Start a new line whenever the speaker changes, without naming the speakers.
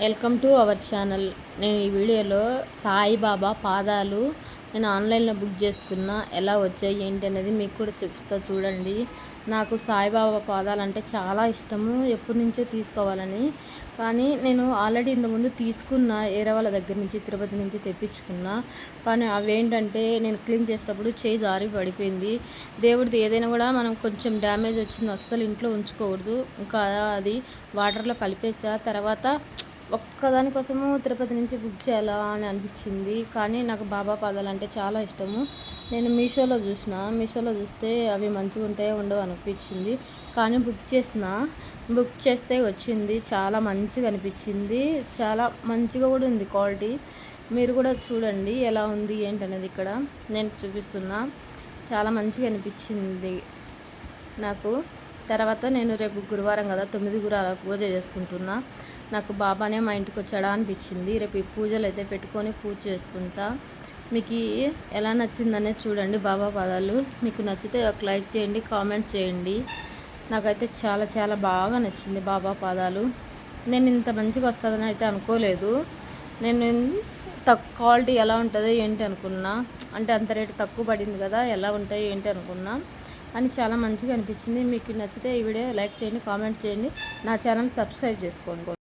Welcome to our channel. నేను ఈ వీడియోలో సాయిబాబా పాదాలు నేను ఆన్లైన్లో బుక్ చేసుకున్న ఎలా వచ్చాయి ఏంటి అనేది మీకు కూడా చూపిస్తా చూడండి. నాకు సాయిబాబా పాదాలు అంటే చాలా ఇష్టము ఎప్పటి నుంచో తీసుకోవాలని. కానీ నేను ఆల్రెడీ ఇంతకుముందు తీసుకున్న ఏరవాళ్ళ దగ్గర నుంచి తిరుపతి నుంచి తెప్పించుకున్నా. కానీ అవేంటంటే నేను క్లీన్ చేసేటప్పుడు చేయి జారి పడిపోయింది. దేవుడిది ఏదైనా కూడా మనం కొంచెం డ్యామేజ్ వచ్చింది అస్సలు ఇంట్లో ఉంచుకోకూడదు. ఇంకా అది వాటర్లో కలిపేసా తర్వాత ఒక్కదానికోసము తిరుపతి నుంచి బుక్ చేయాలా అని అనిపించింది. కానీ నాకు బాబా పాదాలు అంటే చాలా ఇష్టము. నేను మీషోలో చూసిన మీషోలో చూస్తే అవి మంచిగా ఉంటాయో ఉండవు అనిపించింది. కానీ బుక్ చేసిన బుక్ చేస్తే వచ్చింది. చాలా మంచిగా అనిపించింది. చాలా మంచిగా కూడా ఉంది క్వాలిటీ. మీరు కూడా చూడండి ఎలా ఉంది ఏంటనేది ఇక్కడ నేను చూపిస్తున్నా. చాలా మంచిగా అనిపించింది నాకు. తర్వాత నేను రేపు గురువారం కదా తొమ్మిది గురాల పూజ చేసుకుంటున్నా. నాకు బాబానే మా ఇంటికి వచ్చాడా అనిపించింది. రేపు ఈ పూజలు అయితే పెట్టుకొని పూజ చేసుకుంటా. మీకు ఎలా నచ్చిందనేది చూడండి బాబా పదాలు. మీకు నచ్చితే ఒక లైక్ చేయండి కామెంట్ చేయండి. నాకైతే చాలా చాలా బాగా నచ్చింది బాబా పాదాలు. నేను ఇంత మంచిగా వస్తుందని అయితే అనుకోలేదు. నేను తక్కువ క్వాలిటీ ఎలా ఉంటుందో ఏంటి అనుకున్నా. అంటే అంత రేటు తక్కువ పడింది కదా ఎలా ఉంటాయి ఏంటి అనుకున్నా. అని చాలా మంచిగా అనిపించింది. మీకు నచ్చితే ఈ వీడియో లైక్ చేయండి కామెంట్ చేయండి. నా ఛానల్ సబ్స్క్రైబ్ చేసుకోండి.